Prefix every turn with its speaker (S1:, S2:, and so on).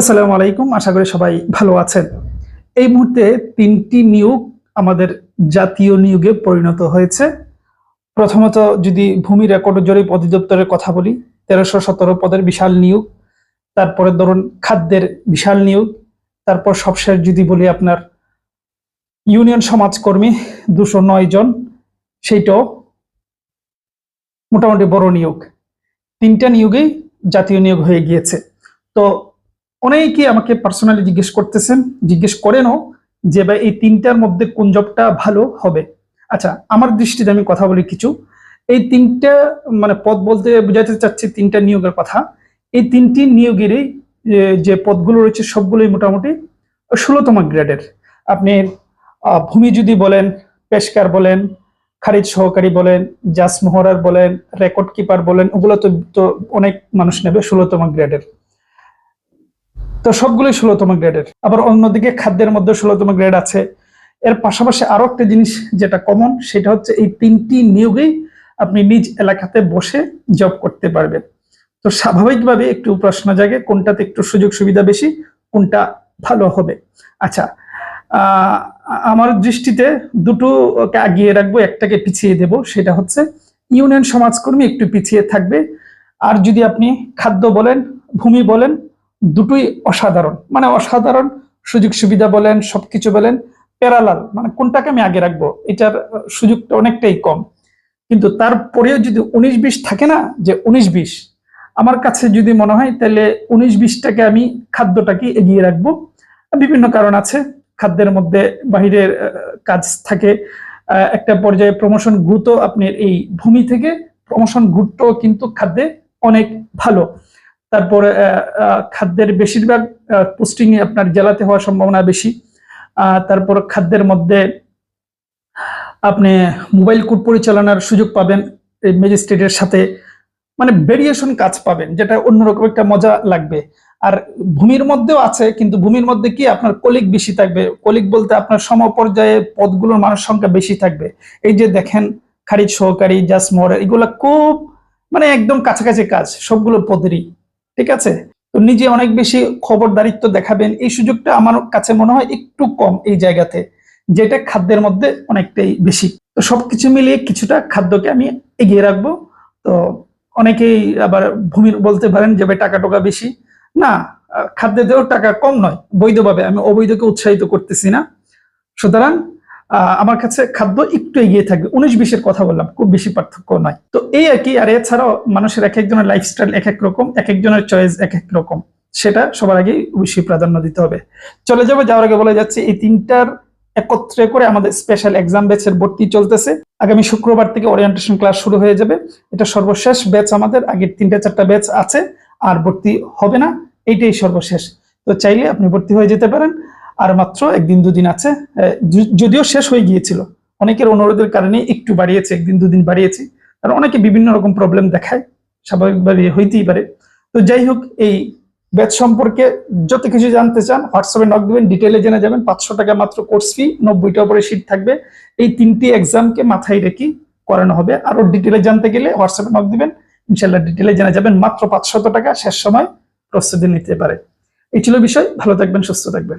S1: আসসালামু আলাইকুম, আশা করি সবাই ভালো আছেন। এই মুহূর্তে তিনটি নিয়োগ আমাদের জাতীয় নিয়োগে পরিণত হয়েছে। প্রথমত যদি ভূমি রেকর্ড জরিপ অধিদপ্তরের কথা বলি, তেরোশো সতেরো পদের বিশাল নিয়োগ, তারপরে ধরুন খাদ্যের বিশাল নিয়োগ, তারপর সবশেষ যদি বলি আপনার ইউনিয়ন সমাজকর্মী দুশো নয় জন, সেইটাও মোটামুটি বড় নিয়োগ। তিনটা নিয়োগেই জাতীয় নিয়োগ হয়ে গিয়েছে। তো অনেকেই আমাকে পার্সোনালি জিজ্ঞেস করতেছেন, জিজ্ঞেস করেনও যে, ভাই, এই তিনটার মধ্যে কোন জবটা ভালো হবে? আচ্ছা আমার দৃষ্টিতে আমি কথা বলি কিছু। এই তিনটা মানে পদ বলতে বোঝাতে চাচ্ছি তিনটা নিয়োগের কথা। এই তিনটি নিয়োগেরই যে- পদগুলো রয়েছে সবগুলোই মোটামুটি ষোলোতম গ্রেডের। আপনি ভূমি যদি বলেন, পেশকার বলেন, খারিজ সহকারী বলেন জাস মোহরার বলেন রেকর্ড কিপার বলেন, ওগুলো তো অনেক মানুষ নেবে ষোলোতম গ্রেডের। তো সবগুলোই ষোলোতম গ্রেডের। আবার অন্যদিকে খাদ্যের মধ্যে ষোলোতম গ্রেড আছে। এর পাশাপাশি আরও একটা জিনিস যেটা কমন সেটা হচ্ছে এই তিনটি নিয়োগেই আপনি নিজ এলাকাতে বসে জব করতে পারবেন। তো স্বাভাবিকভাবে একটু প্রশ্ন জাগে, কোনটাতে একটু সুযোগ সুবিধা বেশি, কোনটা ভালো হবে? আচ্ছা আমার দৃষ্টিতে দুটোকে আগিয়ে রাখব, একটাকে পিছিয়ে দেব, সেটা হচ্ছে ইউনিয়ন সমাজকর্মী একটু পিছিয়ে থাকবে। আর যদি আপনি খাদ্য বলেন, ভূমি বলেন দুটোই অসাধারণ। মানে অসাধারণ সুযোগ সুবিধা বলেন, সবকিছু বলেন, প্যারালাল মানে কোনটাকে আমি আগে রাখব, এটার সুযোগটা অনেকটাই কম। কিন্তু তারপরেও যদি উনিশ বিশ থাকে না, যে উনিশ বিশ, আমার কাছে যদি মনে হয় তাহলে উনিশ বিশটাকে আমি খাদ্যটাকে এগিয়ে রাখব। বিভিন্ন কারণ আছে, খাদ্যের মধ্যে বাহিরের কাজ থাকে একটা পর্যায়ে প্রমোশন গুরুত্ব আপনার এই ভূমি থেকে প্রমোশন গুরুত্ব কিন্তু খাদ্যে অনেক ভালো। তারপরে খাদ্যের বেশিরভাগ পোস্টিং আপনার জেলাতে হওয়ার সম্ভাবনা বেশি। তারপর খাদ্যের মধ্যে আপনি মোবাইল কোর্ট পরিচালনার সুযোগ পাবেন, এই ম্যাজিস্ট্রেটের সাথে। মানে ভেরিয়েশন কাজ পাবেন, যেটা অন্যরকম একটা মজা লাগবে। আর ভূমির মধ্যেও আছে, কিন্তু ভূমির মধ্যে কি আপনার কলিগ বেশি থাকবে? কলিগ বলতে আপনার সমপর্যায়ে পদগুলোর মানুষ সংখ্যা বেশি থাকবে। এই যে দেখেন, খারিজ সহকারী, জাসমোহর, এগুলো খুব মানে একদম কাছাকাছি কাজ সবগুলো পদেরই। ঠিক আছে? তো নিজে অনেক বেশি খবরদারিত্ব দেখাবেন। এই সুযোগটা আমার কাছে মনে হয় একটু কম এই জায়গাতে, যেটা খাদ্যের মধ্যে অনেকটাই বেশি। তো সবকিছু মিলিয়ে কিছুটা খাদ্যকে আমি এগিয়ে রাখব। তো অনেকেই আবার ভূমির বলতে পারেন যে টাকা টোকা বেশি। না খাদ্যেতেও টাকা কম নয়, বৈধভাবে। আমি অবৈধকে উৎসাহিত করতেছি না। সুতরাং আমার কাছে খাদ্য একটু এগিয়ে থাকবে। উনিশ বিশের কথা বললাম, খুব বেশি পার্থক্য নয় তো এই আর কি, আর এছাড়াও মানুষের এক একজনের লাইফস্টাইল এক এক রকম, এক একজনের চয়েস এক এক রকম। সেটা সবার আগে অবশ্যই প্রাধান্য দিতে হবে। চলে যাব, যাওয়ার আগে বলে যাচ্ছে, এই তিনটার একত্রে করে আমাদের স্পেশাল এক্সাম ব্যাচের ভর্তি চলতেছে। আগামী শুক্রবার থেকে ওরিয়েন্টেশন ক্লাস শুরু হয়ে যাবে। এটা সর্বশেষ ব্যাচ আমাদের, আগের তিনটা, চারটা ব্যাচ আছে, আর ভর্তি হবে না। এইটাই সর্বশেষ। তো চাইলে আপনি ভর্তি হয়ে যেতে পারেন। আর মাত্র একদিন দুদিন আছে যদিও শেষ হয়ে গিয়েছিল। অনেকের অনুরোধের কারণে একটু বাড়িয়েছে, একদিন দুদিন বাড়িয়েছি। আর অনেকে বিভিন্ন রকম প্রবলেম দেখায়, স্বাভাবিকভাবে হইতেই পারে। তো যাই হোক, এই ব্যাচ সম্পর্কে যত কিছু জানতে চান হোয়াটসঅ্যাপে নক দিবেন ডিটেলে জেনে যাবেন, পাঁচশো টাকা মাত্র কোর্স ফি নব্বইটা উপরে সিট থাকবে। এই তিনটি এক্সামকে মাথায় রেখে করানো হবে। আরও ডিটেলে জানতে গেলে হোয়াটসঅ্যাপে নক দিবেন ইনশাল্লাহ ডিটেলে জেনে যাবেন। মাত্র পাঁচশত টাকা শেষ সময় প্রস্তুতি নিতে পারে। এই ছিল বিষয়, ভালো থাকবেন, সুস্থ থাকবেন।